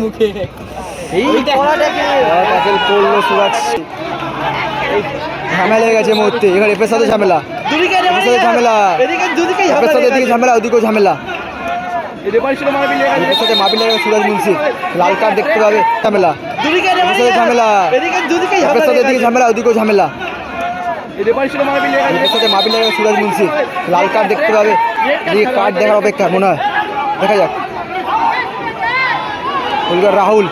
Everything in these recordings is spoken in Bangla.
মুখে। এই ট্যাকেল করল সুরাজ। ঝামেলা হয়ে গেছে মুহূর্তে। এখানে এপের সাথে ঝামেলা। এপের সাথে ঝামেলা। এপের সাথে এদিকে ঝামেলা ওদিকেও ঝামেলা। এপের সাথে মাবিল লেগে সুরাজ মুন্সি লাল কার্ড দেখতে পাবে ঝামেলা। এপের সাথে ঝামেলা। এপের সাথে এদিকে ঝামেলা ওদিকেও ঝামেলা। এপের সাথে মাবিল লেগে সুরাজ মুন্সি লাল কার্ড দেখতে পাবে। এদিকে কার্ড দেখার অপেক্ষা মনে হয়। দেখা যাক। ওদিকে রাহুল।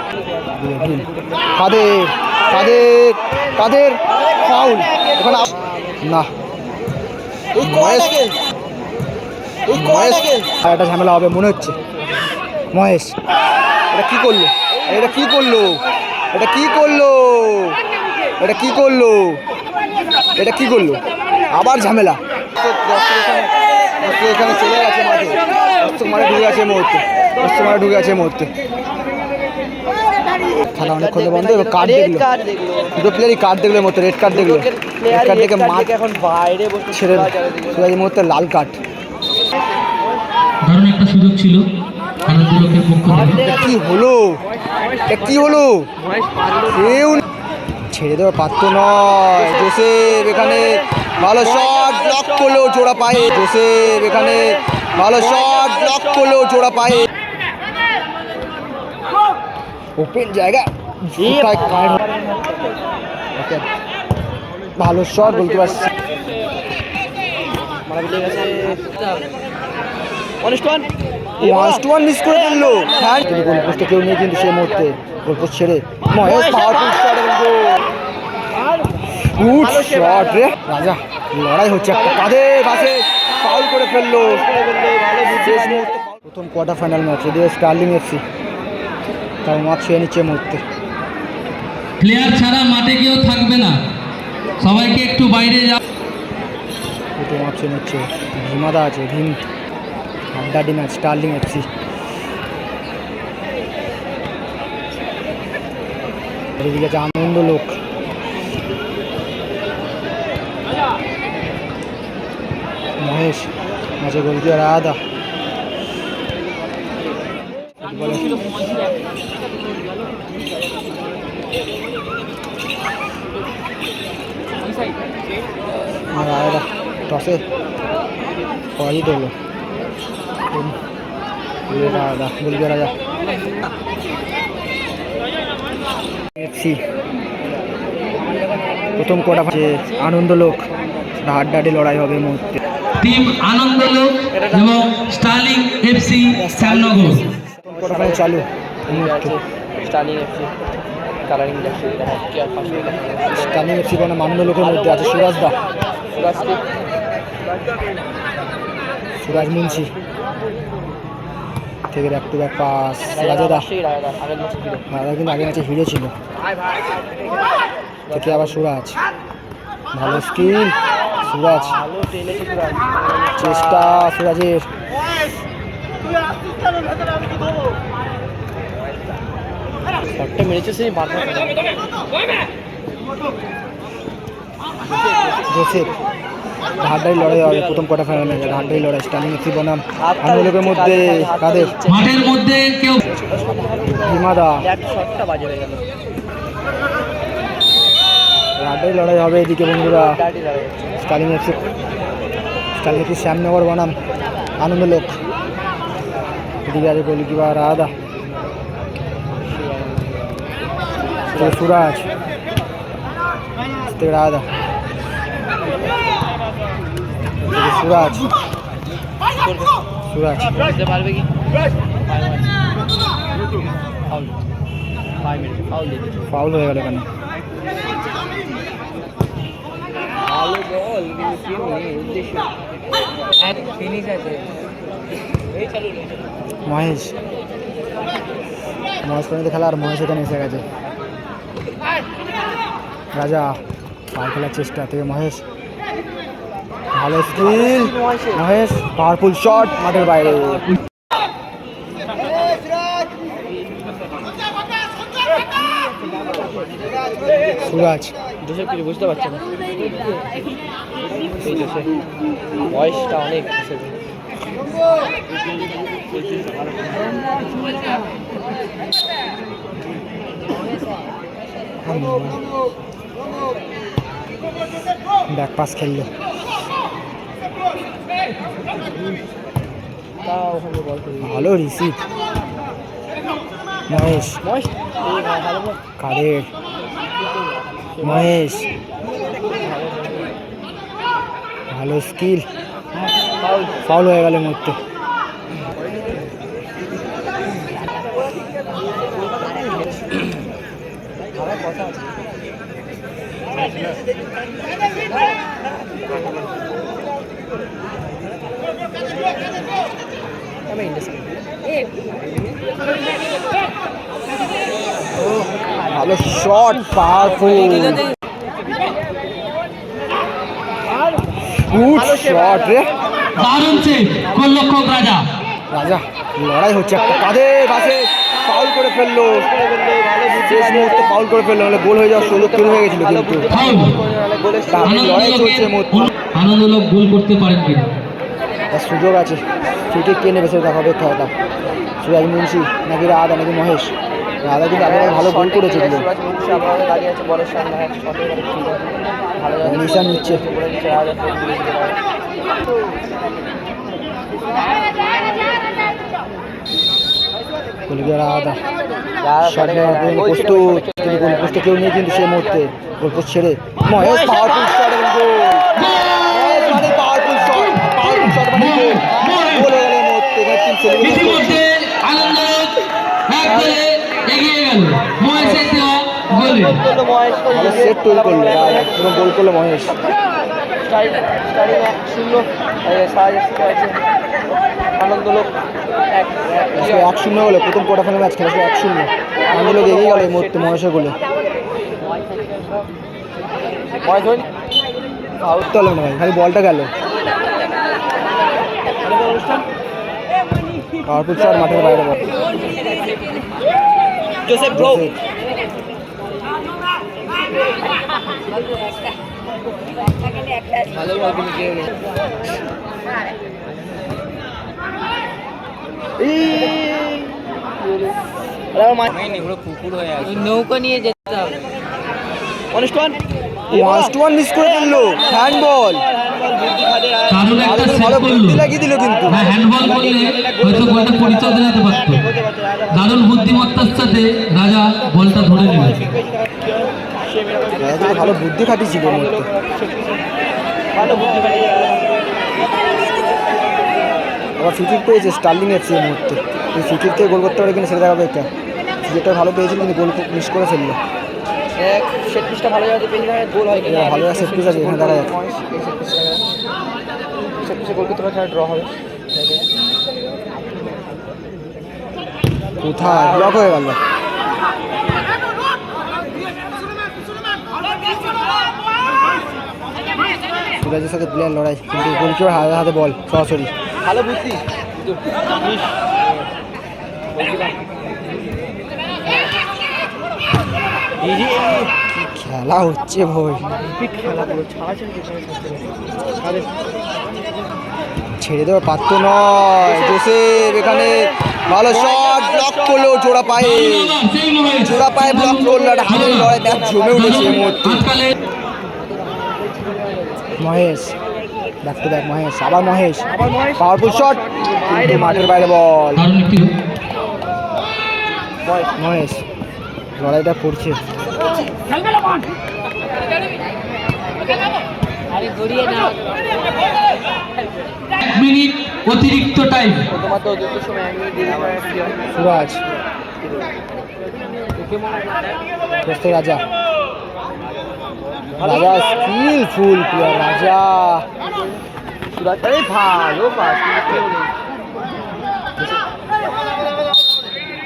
কাদের? কাদের? কাদের? ফাউল ওখানে না। মহেশ। আর একটা ঝামেলা হবে মনে হচ্ছে। মহেশ। এটা কি করল? এটা কি করল? এটা কি করল? এটা কি করল? এটা কি করল? আবার ঝামেলা। এখানে- চলে গেছে মাঠে। মাঠে ঢুকে এই মুহূর্তে। মাঠে ঢুকে এই মুহূর্তে। খেলা অনেকক্ষণ বন্ধ এবার কার্ড দেখল। দুটো প্লেয়ারই কার্ড দেখল মতো রেড কার্ড দেখল। রেড কার্ড দেখে মাঠ এখন বাইরে ছেড়ে সুরাজের মুহূর্তে লাল কার্ড দারুণ একটা সুযোগ ছিল আনন্দলোকের পক্ষ থেকে। কি হলো? কি হলো? কেউ ছেড়ে দেওয়ার পাত্র নয়। জোসেফ এখানে ভালো শট ব্লক করল জোড়া পায়ে। জোসেফ এখানে ভালো শট ব্লক করল জোড়া পায়ে। ওপেন জায়গা। ভালো শট বলতে পারছি। মিস করে ফেলল। হ্যাঁ কেউ নেই কিন্তু সেই মুহূর্তে গোল ছেড়ে Mahesh powerful shot good shot রে। রাজা লড়াই হচ্ছে ফাউল করে ফেলল। প্রথম কোয়ার্টার ফাইনাল ম্যাচ এদিকে স্টার্লিং এফসি তার মাঠ ছুঁয়ে নিচ্ছে মুহূর্তে। প্লেয়ার ছাড়া মাঠে কেউ থাকবে না। সবাইকে একটু বাইরে যা দুটো মাঠ ছুঁয়ে নিচ্ছে। ভীমাদা আছে ভীম। আড্ডাডি ম্যাচ স্টার্লিং এফসি এদিকে আছে আনন্দ লোক। মহেশ মাঝে গোল দিয়ে রাধা টসে পরাজিত হলো। গোল দিয়ে রাজা। এফসি প্রথম কোটা যে আনন্দ লোক হাড্ডাডি লড়াই হবে মুহূর্তে। টিম আনন্দলোক এবং Sterling FC Shyamnagar. Quarter final চালু স্টার্লিং এফসি কালারিং দেখছি দেখা কি আর ফাঁসি স্টার্লিং এফসি কোনো আনন্দ লোকের মধ্যে আছে সুরাজ দা। সুরাজকে সুরাজ মুন্সি। থেকে ব্যাক টু ব্যাক পাস রাজা দা সেই রাজা আগের ম্যাচে ছিল রাজা কিন্তু আগে ম্যাচে হিরো ছিল। থেকে আবার সুরাজ। ভালো স্কিল সুরাজ। চেষ্টা সুরাজের। শটটা মেরেছে সেই বারবার জোসেফ হাড্ডাই লড়াই হবে প্রথম কোয়ার্টার ফাইনাল হাড্ডাই লড়াই স্টার্লিং এফসি বনাম আনন্দলোকের মধ্যে কাদের মাঠের মধ্যে কেউ হিমাদা শটটা বাজে হয়ে গেল হাড্ডাই লড়াই হবে এদিকে বন্ধুরা Sterling FC Sterling FC Shyamnagar বনাম আনন্দলোক এদিকে আছে গোলকিপার রাধা সুরাজ রাধা থেকে সুরাজ। সুরাজ পারবে কি? ফাউল হয়ে গেল এখানে। ভালো বল ফিনিশ আছে। মহেশ। মহেশ পর্যন্ত খেলা আর মহেশ এখানে এসে গেছে। রাজা পায়ে খেলার চেষ্টা। থেকে মহেশ ভালো স্কিল। মহেশ পাওয়ারফুল শট মাঠের বাইরে। সুরাজ। দুশো কিছু বুঝতে পারছে না। বয়সটা অনেক ব্যাক পাস খেললো। ভালো রিসিভ মহেশ। কাদের? মহেশ। ভালো স্কিল ফাউল হয়ে গেল মধ্যে কথা আছে আমি ইন্ডাস্ট্রি ভালো শট পাওয়ারফুল গুড শট রে দারুণ সেভ গোলরক্ষক রাজা। রাজা লড়াই হচ্ছে একটা কাদের পাশে ফাউল করে ফেলল। শেষ মুহূর্তে ফাউল করে ফেলল নাহলে গোল হয়ে যাওয়ার সুযোগ তৈরি হয়ে গেছিল কিন্তু। ফাউল লড়াই চলছে আনন্দলোক গোল করতে পারেন কিনা? সুযোগ আছে। ফ্রিকে কে নেবে সেটা দেখাবে খেলাটা। সুরাজ মুন্সি, নাকি রাধা, নাকি মহেশ? রাধা কিন্তু আগে ভালো গোল করেছে নিশান নিচ্ছে। কেউ নেই কিন্তু সেই মুহূর্তে। গোল ছেড়ে মহেশ ইতিমধ্যে আনন্দলোক এক গোলে এগিয়ে গেল। মহেশের দেওয়া গোলে। গোল করল মহেশ শূন্য আনন্দ লোক এক শূন্য হলো, প্রথম কোয়ার্টার ফাইনাল ম্যাচ এক শূন্য। আমি লোক এগিয়ে গেল এই মুহূর্তে মহেশের গোলে। খালি বলটা গেল। পাওয়ারফুল শট মাঠের বাইরে জোসেফ ব্রো ভালো বল কিন্তু নৌকা নিয়ে যেতে হবে। অনুষ্ঠান ওয়ান ওয়ান মিস করে ফেলল। হ্যান্ড বল দারুণ একটা ভালো করল। হ্যাঁ হ্যান্ডবল করলে হয়তো বলটা পরিচর্যা দিতে পারতো। দারুণ বুদ্ধিমত্তার সাথে রাজা বলটা ধরে কিন্তু ভালো বুদ্ধি খাটিয়েছিল ভালো বুদ্ধি আবার ফিকিট পেয়েছে স্টার্লিং এর সেই মুহূর্তে। এই থেকে গোল করতে পারে কিনা সেটা দেখাবে একটা। যেটা ভালো পেয়েছিল কিন্তু গোল মিস করে ফেলল। সেট পিসটা ভালো জায়গাতে পেয়ে গেলে গোল হয় কিনা ভালো আছে, এখানে দেখা যাচ্ছে। সেট পিসে গোল করতে পারে ড্র হবে। কোথায়? ব্লক হয়ে গেল। সুরাজের সাথে প্লেয়ার লড়াই কিন্তু গোলকিপার হাতে হাতে বল সরাসরি। ভালো বুদ্ধি। খেলা হচ্ছে ভাই ছাড়া দেওয়া পাত্র নয়। জোসেফ এখানে ভালো শট ব্লক করল, জোড়া পায়ে। জোড়া পায়ে ব্লক করল একটা হাতের লড়াই ম্যাচ জমে উঠেছে মহেশ টু ব্যাক মহেশ, আবার মহেশ। পাওয়ারফুল শট মাঠের বাইরে বল মহেশ লড়াইটা পড়ছে মিনিট অতিরিক্ত টাইম? সুরাজ। রাজা। রাজা স্কিলফুল প্লেয়ার রাজা। সুরাজ আরে ভালো পাস।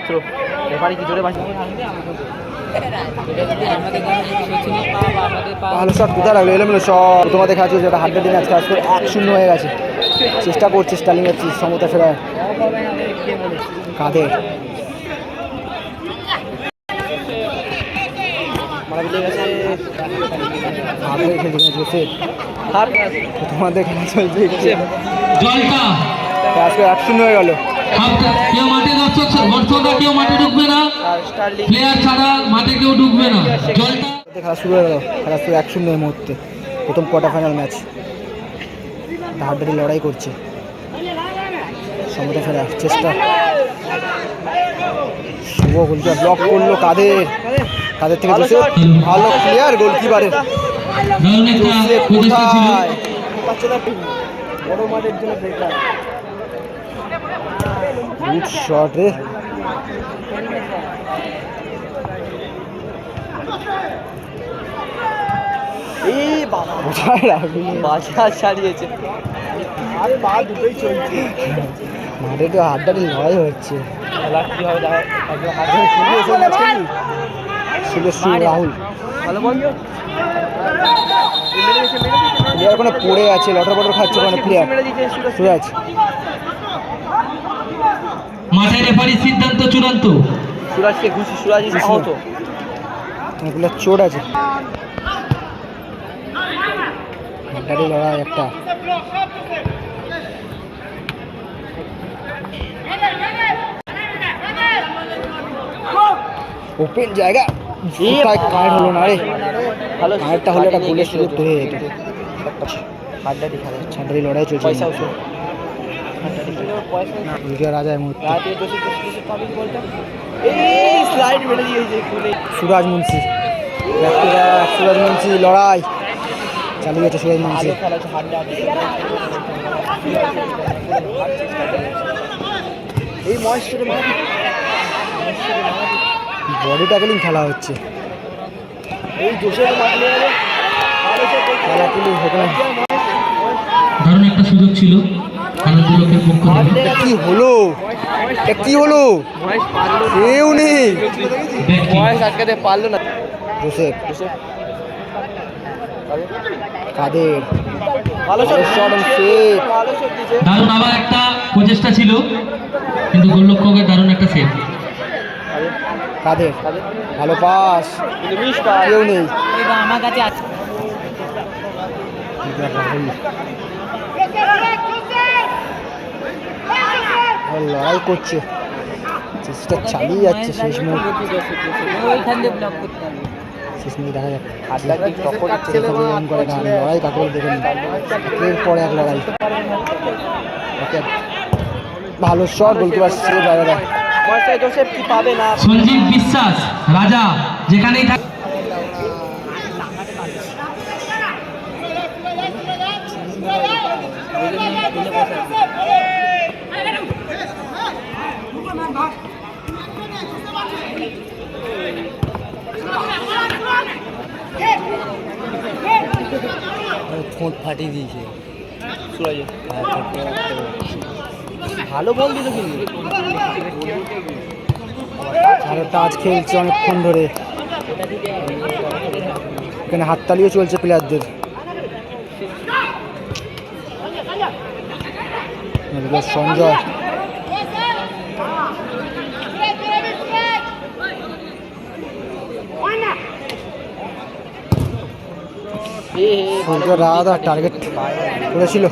চলো। কি জোরে ভালো শট কোথায় লাগল? এলোমেলো শট তোমাদের দেখা যাচ্ছে যেটা হাড্ডা দিন আজকে আজকে এক শূন্য হয়ে গেছে। চেষ্টা করছে স্টার্লিং এর সমতা ফেরায়। কাঁধে। তোমাদের খেলা চলছে আজকে এক শূন্য হয়ে গেল। মাঠে দর্শক কেউ মাঠে ঢুকবে না। প্লেয়ার ছাড়া মাঠে কেউ ঢুকবে না। জলটা খেলা শুরু হয়ে গেল। খেলা শুরু এক শূন্য এই মুহূর্তে। প্রথম কোয়ার্টার ফাইনাল ম্যাচ হাড্ডারি লড়াই করছে। সমতা ফেরার চেষ্টা। শুভ গোলকিপার ব্লক করল কাদের? কাদের থেকে জোসেফ ভালো প্লেয়ার গোলকিপারের কোথায়? বড় মাঠের জন্য বেকার গুড শট রে। ছাড়িয়েছে আরে দুটোই চলছে মাঠে তো হাড্ডারি লড়াই হচ্ছে। খেলা কি হবে রাহুল। ভালো বল। প্লেয়ার ওখানে পড়ে আছে লটর বটর খাচ্ছে ওখানে প্লেয়ার সুরজ মাঠে রেফারির সিদ্ধান্ত চূড়ান্ত। সুরাজকে ঘুষি সুরাজ আহত। প্লেয়ার চোট আছে। হাড্ডারি লড়াই একটা। ওপেন জায়গা। কোথায় হলো না রে। ভালো কারটা হলে একটা গোলের সুযোগ তৈরি হয়ে যেত হাড্ডাটি খেলা হচ্ছে ছাড়ারি লড়াই চলছে। সুরাজ মুন্সি। সুরাজ মুন্সি লড়াই। চালিয়ে গেছে সুরাজ মুন্সি। খেলা হচ্ছে হাড্ডা এই বডি ট্যাকলিং খেলা হচ্ছে। এই খেলা দারুণ একটা সুযোগ ছিল। কি হলো? কি হলো? কেউ নেই। মহেশ আটকাতে পারল না। জোসেফ। কাদের? ভালো দারুণ আবার একটা প্রচেষ্টা ছিল কিন্তু গোলরক্ষকের দারুণ একটা সেভ কাদের? ভালো পাস পাস। কেউ নেই। আমার কাছে আছে রাহুল আর লড়াই করছে। চেষ্টা চালিয়ে যাচ্ছে শেষ মুহূর্তে। ওইখান দিয়ে ব্লক করতে হবে। শেষ দেখা যাক। করে লড়াই কাকে বলে দেখে একের পর এক লড়াই। ওকে ভালো শট গোলকিপার সেভ আলাদা মহেশ জোসেফ কি পাবে না? সঞ্জীব বিশ্বাস রাজা যেখানেই থাক ঠোঁট ফাটিয়ে দিয়েছে ভালো বল দিল কিন্তু টাচ খেলছে অনেকক্ষণ ধরে এখানে হাততালিও চলছে প্লেয়ারদের সঞ্জয় রাধা টার্গেট করেছিল।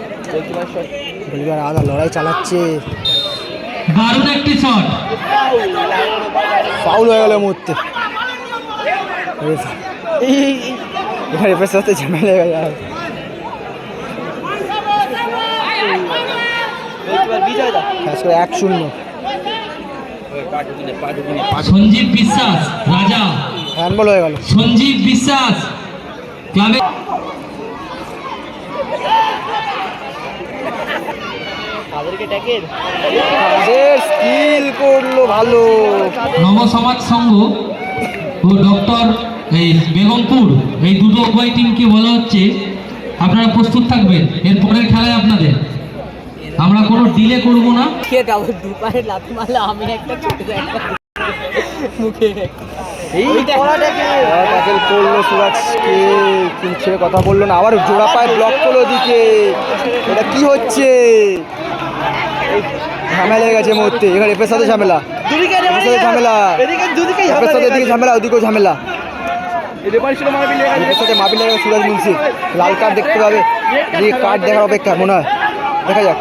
গোলকিপার লড়াই চালাচ্ছে। দারুণ একটি শট ফাউল হয়ে গেল এই মুহূর্তে। সাথে ঝামেলা হয়ে গেল। এক শূন্য। সঞ্জীব বিশ্বাস রাজা। হ্যান্ডবল হয়ে গেল। সঞ্জীব বিশ্বাস ক্লাবে স্কিল করল ভালো। নবসমাজ সংঘ ও ডক্টর এই বেগমপুর এই দুটো উভয় টিমকে বলা হচ্ছে আপনারা প্রস্তুত থাকবেন। এর পরের খেলায় আপনাদের। আমরা কোনো ডিলে করব না। কে ডাবল দুপারে লাথি মারলে? আমি একটা ছোট একটা মুখে। এই ট্যাকেল করল সুরাজকে কিন্তু ছেড়ে কথা বলল না। আবার জোড়া পায়ে ব্লক করল ওদিকে। এটা কি হচ্ছে? ঝামেলা হয়ে গেছে মুহূর্তে। এখানে রেফের সাথে ঝামেলা। সাথে ঝামেলা। রেফের সাথে এদিকে ঝামেলা ওদিকেও ঝামেলা। রেফের সাথে মাবিল লেগে সুরাজ মুন্সি লাল কার্ড দেখতে পাবে। কার্ড দেখার অপেক্ষা মনে হয়। দেখা যাক।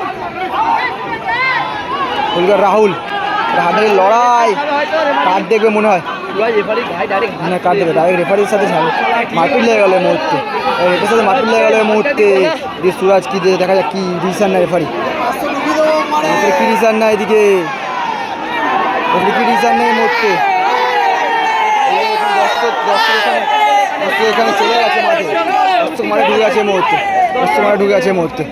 ওদিকে রাহুল। লড়াই। কার দেখবে মনে হয়। না কার দেখবে। ডাইরেক্ট রেফারির সাথে যাবে মারপিট লেগে গেল মুহূর্তে। সাথে মারপিট লেগে গেল এই মুহূর্তে। দিয়ে সুরাজ কি দিয়ে দেখা যাক কি ডিসিশন নেয় রেফারি রেফারি কি নেয় এদিকে? রেফারি কি দেখুন দর্শক দর্শক এখানে চলে গেছে মাঠে। মাঠে ঢুকে এই মুহূর্তে। মাঠে ঢুকে এই মুহূর্তে।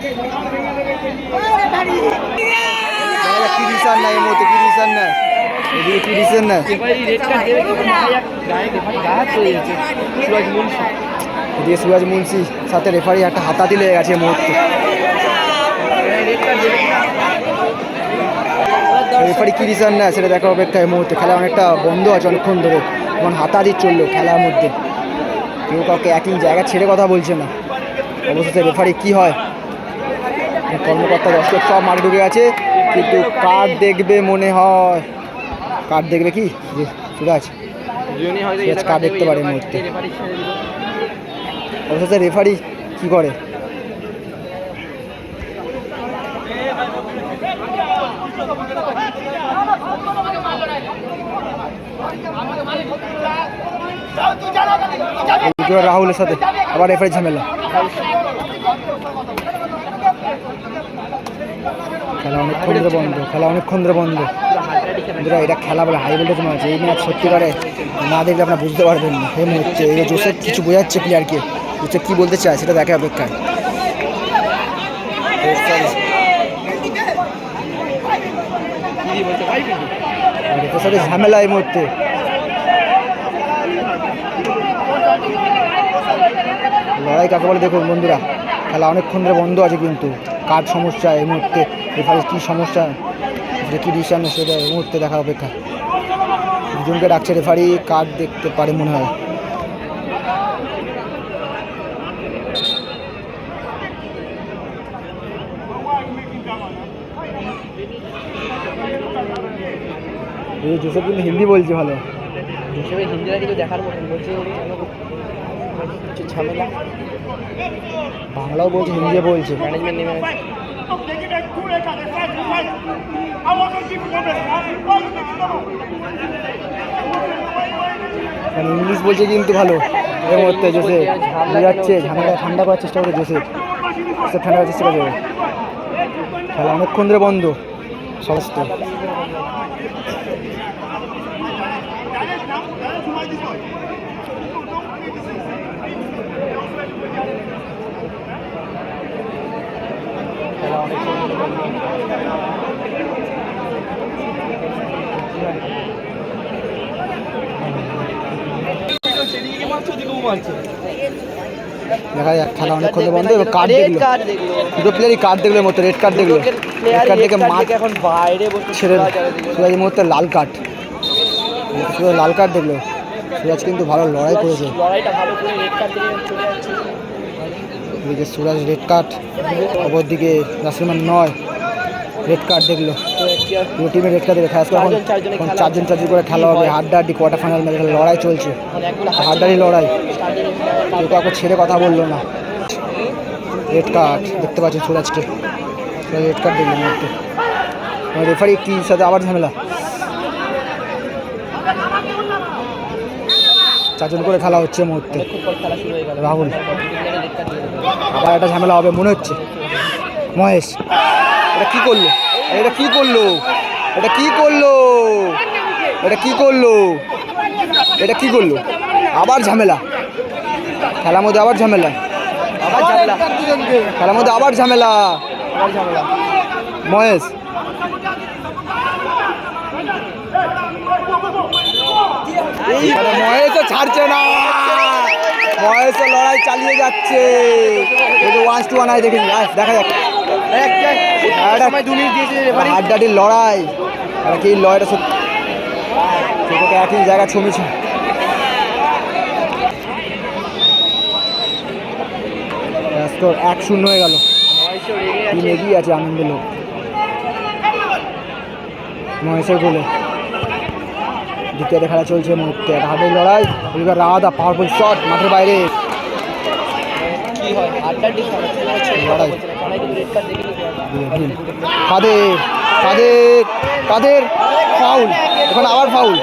কি এই মুহূর্তে? কি সুরাজ মুন্সি, সাথে রেফারি একটা হাতাতি লেগে গেছে মুহূর্তে। রেফারি কি ডিসিশন নেয় সেটা দেখা অপেক্ষা এই মুহূর্তে খেলা অনেকটা বন্ধ আছে অনেকক্ষণ ধরে। এখন হাতাহাতি চলল খেলার মধ্যে। কেউ কাউকে একই জায়গা ছেড়ে কথা বলছে না। অবশেষে রেফারি কি হয়? কর্মকর্তা দর্শক সব মাঠে ঢুকে আছে কিন্তু কার দেখবে মনে হয়? কার দেখবে কি? যে সুরাজ। কার দেখতে পারে মুহূর্তে? অবশেষে রেফারি কি করে? রাহুলের সাথে। আবার রেফারি ঝামেলা। খেলা অনেকক্ষণ ধরে বন্ধ, খেলা অনেকক্ষণ ধরে বন্ধ। বন্ধুরা, এটা খেলা বলে হাই ভোল্টেজ ম্যাচ এই ম্যাচ সত্যিকারে না দেখলে আপনারা বুঝতে পারবেন না। এই মুহূর্তে, এই জোসেফ কিছু বোঝাচ্ছে প্লেয়ারকে জোসেফ কী বলতে চায় সেটা দেখে অপেক্ষায়। ঝামেলা এই মুহূর্তে। লড়াই কাকে বলে? দেখুন বন্ধুরা, খেলা অনেকক্ষণ ধরে বন্ধ আছে কিন্তু। কার সমস্যা এই মুহূর্তে? রেফারির কী সমস্যা? যে কী ডিসিশন সেটা এই মুহূর্তে দেখার অপেক্ষা। দুজনকে ডাকছে রেফারি, কার দেখতে পারে মনে হয়? জোসেফ কিন্তু হিন্দি বলছে ভালো। হিসেবে হিন্দিটা দেখার মতন, বলছে কিছু ঝামেলা? বাংলাও বলছে হিন্দিও বলছে। ম্যানেজমেন্ট নেমে ইংলিশ বলছে কিন্তু ভালো। এর মধ্যে জোসেফ যাচ্ছে ঝামেলা ঠান্ডা করার চেষ্টা করে জোসেফ ঠান্ডা করার চেষ্টা করে খেলা অনেকক্ষণ ধরে বন্ধ। সমস্ত দেখা যাক খেলা অনেকক্ষণ ধরে বন্ধ এবার কার্ড দেখল। দুটো প্লেয়ারই কার্ড দেখল এর মধ্যে রেড কার্ড দেখল। রেড কার্ড দেখে মাঠ এখন বাইরে ছেড়ে সুরাজের মধ্যে লাল কার্ড সুরাজ লাল কার্ড দেখল। সুরাজ কিন্তু ভালো লড়াই করেছে। লড়াইটা ভালো করে রেড কার্ড দিয়ে চলে যাচ্ছে। এদিকে সুরাজ রেড কার্ড অপরদিকে নাসিমান নয়। রেড কার্ড দেখল। দুটো টিমে রেড কার্ড দেখে খাস এখন চারজন চারজনে করে খেলা হবে। হাড্ডা হাড্ডি কোয়ার্টার ফাইনাল ম্যাচ লড়াই চলছে। একগুলো লড়াই। কেউ কাউকে ছেড়ে কথা বলল না। রেড কার্ড দেখতে পাচ্ছি সুরাজকে। রেড কার্ড দেখলেন মুহূর্তে রেফারি কি? সাথে আবার ঝামেলা। চারজন করে খেলা হচ্ছে মুহূর্তে। রাহুল। আবার একটা ঝামেলা হবে, মনে হচ্ছে। মহেশ। এটা কি করল? এটা কি করল? এটা কি করল? এটা কি করল? এটা কি করল? আবার ঝামেলা। খেলার মধ্যে আবার ঝামেলা। আবার ঝামেলা। খেলার মধ্যে আবার ঝামেলা। মহেশ। মহেশও ছাড়ছে না। মহেশও লড়াই চালিয়ে যাচ্ছে। ওয়ান টু ওয়ান দেখে দেখা যাক। হাড্ডাটির লড়াই। আর কি লড়াইটা সত্যি। সেটাকে একই জায়গা ছমিছে স্কোর এক শূন্য হয়ে গেল। টিম এগিয়ে আছে আনন্দ লোক। মহেশের গোলে। দ্বিতীয়তে খেলা চলছে মুহূর্তে। একটা লড়াই। এবার রাদা পাওয়ারফুল শট মাঠের বাইরে। হয়? লড়াই। কাদের কাদের কাদের? ফাউল ওখানে আবার ফাউল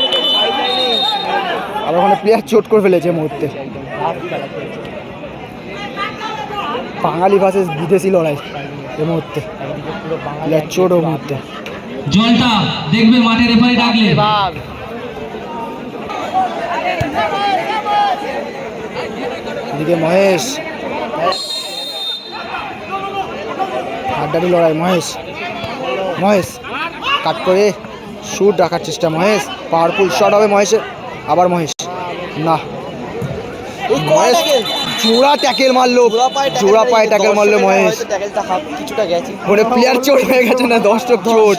আবার ওখানে প্লেয়ার চোট করে ফেলেছে মুহূর্তে। বাঙালি ভার্সেস বিদেশি লড়াই এই মুহূর্তে। প্লেয়ার চোট ও মুহূর্তে। জলটা দেখবে মাঠে রেফারি ডাকলে। এদিকে মহেশ। হাড্ডারি লড়াই মহেশ। মহেশ কাট করে শুট রাখার চেষ্টা মহেশ। পাওয়ারফুল শট হবে মহেশের। আবার মহেশ। না। মহেশ জোড়া ট্যাকেল মারলো। জোড়া পায়ে ট্যাকেল মারলো মহেশ। কিছুটা গেছে। ওরে প্লেয়ার চোট হয়ে গেছে না? দর্শক চোট।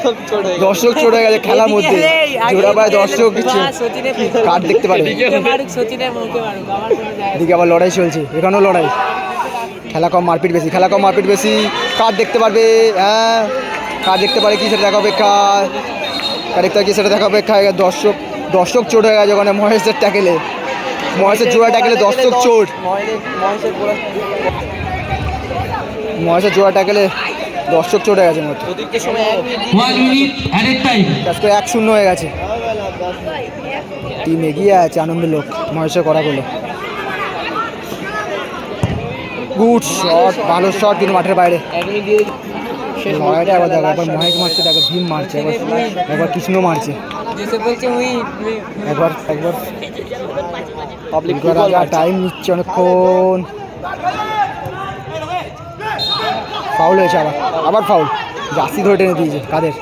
দর্শক চোট হয়ে গেছে। খেলার মধ্যে। জোড়া পায়ে দর্শক কিছু কার্ড দেখতে পারে। এদিকে আবার লড়াই চলছে। এখানেও লড়াই। খেলা কম মারপিট বেশি খেলা কম মারপিট বেশি। কার দেখতে পারবে? হ্যাঁ কার দেখতে পারে কি সেটা দেখা অপেক্ষা। কার দেখতে কি সেটা দেখা অপেক্ষা। দর্শক দর্শক চোট হয়ে গেছে ওখানে মহেশের ট্যাকেলে মহেশের জোড়া ট্যাকেলে দর্শক চোট। মহেশের জোড়া ট্যাকেলে দর্শক চোট হয়ে গেছে মতো এক শূন্য হয়ে গেছে। টিম এগিয়ে আছে আনন্দ লোক। মহেশের করা বলে গুড শট ভালো শট কিন্তু মাঠের বাইরে। লড়াইটা একবার দেখো একবার মারছে দেখো ভীম মারছে একবার একবার কৃষ্ণ মারছে। যেসে একবার একবার পাবলিক টাইম নিচ্ছে অনেকক্ষণ। ফাউল হয়েছে আবার আবার ফাউল জার্সি ধরে টেনে দিয়েছে কাদের?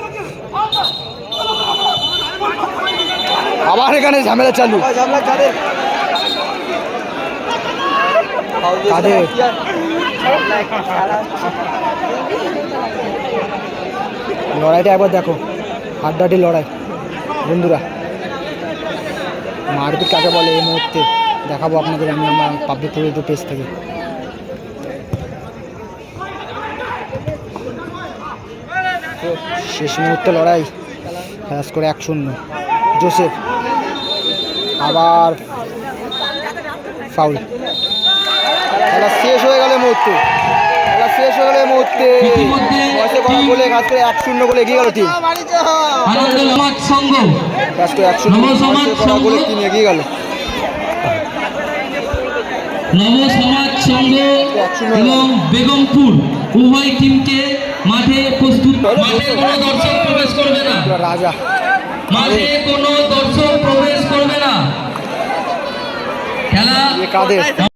আবার এখানে ঝামেলা চালু। লড়াইটা একবার দেখো, হাড্ডাহাড্ডি লড়াই, বন্ধুরা। মারপিট কাকে বলে এই মুহূর্তে দেখাবো আপনাদের আমি আমার পাবলিক টুরিজম পেজ থেকে। শেষ মুহূর্তে লড়াই ফ্যাস করে এক শূন্য। জোসেফ, আবার ফাউল খেলা শেষ হয়ে গেল মুহূর্তে। খেলা শেষ হয়ে গেল মুহূর্তে। ইতিমধ্যে বয়সে কম team- বলে কাজ করে এক শূন্য বলে এগিয়ে গেল টিম। আনন্দ কাজ করে এক শূন্য নব সমাজ বয়সে করা বলে টিম এগিয়ে গেল। নব সমাজ সংঘ এবং বেগমপুর উভয় টিমকে মাঠে প্রস্তুত মাঠে কোনো দর্শক প্রবেশ করবে না। রাজা। মাঠে কোনো দর্শক প্রবেশ করবে না। খেলা